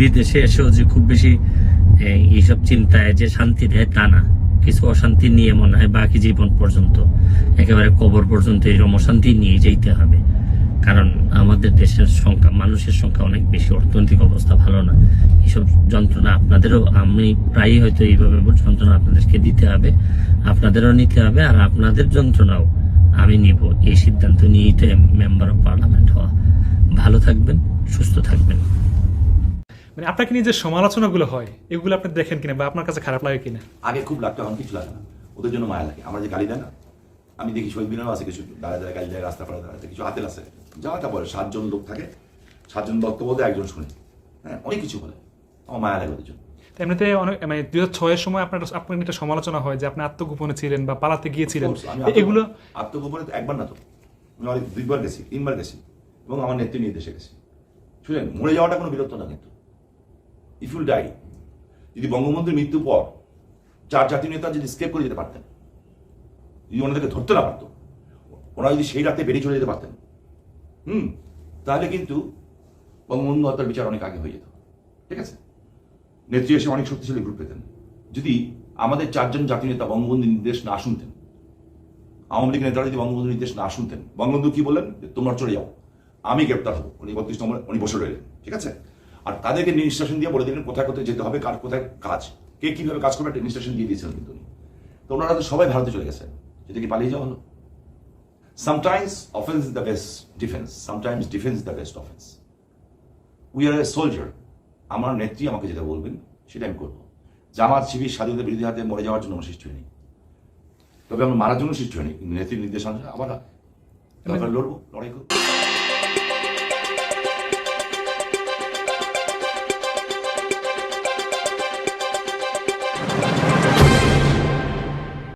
বিদেশে এসেও যে খুব বেশি এইসব চিন্তায় যে শান্তি দেয় তা না। কিছু অশান্তি নিয়ে মনে হয় বাকি জীবন পর্যন্ত, একেবারে কবর পর্যন্ত এরকম অশান্তি নিয়ে যেতে হবে। কারণ আমাদের দেশের সংখ্যা, মানুষের সংখ্যা অনেক বেশি, অর্থনৈতিক অবস্থা ভালো না। এইসব যন্ত্রণা আপনাদেরও, আমি প্রায়ই হয়তো এইভাবে যন্ত্রণা আপনাদেরকে দিতে হবে, আপনাদেরও নিতে হবে, আর আপনাদের যন্ত্রণাও আমি নিব। এই সিদ্ধান্ত নিয়েই তো মেম্বার অফ পার্লামেন্ট হওয়া। ভালো থাকবেন, সুস্থ থাকবেন। মানে আপনাকে নিয়ে যে সমালোচনাগুলো হয় এগুলো আপনি দেখেন কিনা বা আপনার কাছে খারাপ লাগে কিনা? আগে খুব লাগতো এখন কিছু লাগে না। ওদের জন্য মায়া লাগে। আমরা যে গালি দেয় না আমি দেখি শহীদ মিনারও আছে কিছু। দাঁড়ায় দাঁড়ায় গালি দেয় রাস্তা পাড়া দাঁড়ায়। কিছু হাতের আছে। যা তা বলে সাতজন লোক থাকে সাতজন বক্তব্য বলতে একজন শুনে। হ্যাঁ অনেক কিছু বলে। আমার মায়া লাগে ওদের জন্য। এমনিতে অনেক মানে দুই হাজার ছয়ের সময় আপনার আপনার একটা সমালোচনা হয় যে আপনি আত্মগোপনে ছিলেন বা পালাতে গিয়েছিলেন। এগুলো আত্মগোপনে তো একবার না তো। আমি অনেক দুইবার গেছি তিনবার গেছি। এবং আমার নেত্রী নির্দেশে গেছি। শুনেন মরে যাওয়াটা কোনো বিরক্ত না কিন্তু। ইফ ইউল ডাই যদি বঙ্গবন্ধুর মৃত্যুর পর চার জাতীয় নেতা যদি স্কেপ করে যেতে পারতেন, যদি ওনাদেরকে ধরতে না পারতো, ওনারা যদি সেই রাতে বেরিয়ে চলে যেতে পারতেন, হুম, তাহলে কিন্তু বঙ্গবন্ধু হত্যার বিচার অনেক আগে হয়ে যেত। ঠিক আছে? নেত্রী এসে অনেক শক্তিশালী গ্রুপ পেতেন। যদি আমাদের চারজন জাতীয় নেতা বঙ্গবন্ধুর নির্দেশ না শুনতেন, আওয়ামী লীগ নেতারা যদি বঙ্গবন্ধুর নির্দেশ না শুনতেন, বঙ্গবন্ধু কি বললেন? তোমরা চলে যাও, আমি গ্রেপ্তার হব। উনি বত্রিশ নম্বর, উনি বসে রইলেন। ঠিক আছে? আর তাদেরকে ইনস্ট্রাকশন দিয়ে বলে দিলেন কোথায় কোথায় যেতে হবে, কার কোথায় কাজ, কে কীভাবে কাজ করবে, একটা ইনস্ট্রাকশন দিয়ে দিয়েছিলেন কিন্তু তো ওনারা তো সবাই ভারতে চলে গেছে। যেটা কি পালিয়ে যাওয়া হলো? Sometimes offence is the best defence sometimes defence is the best offence we are a soldier আমার নেত্রী আমাকে যেটা বলবেন, সেটা আমি করব। জামাত, শিবির, স্বাধীনতা বিরোধী হাতে মরে যাওয়ার জন্য আমরা সৃষ্টি হয়নি। তবে আমরা মারার জন্য সৃষ্টি হয়নি। নেত্রীর নির্দেশ আবার লড়বো, লড়াই করব।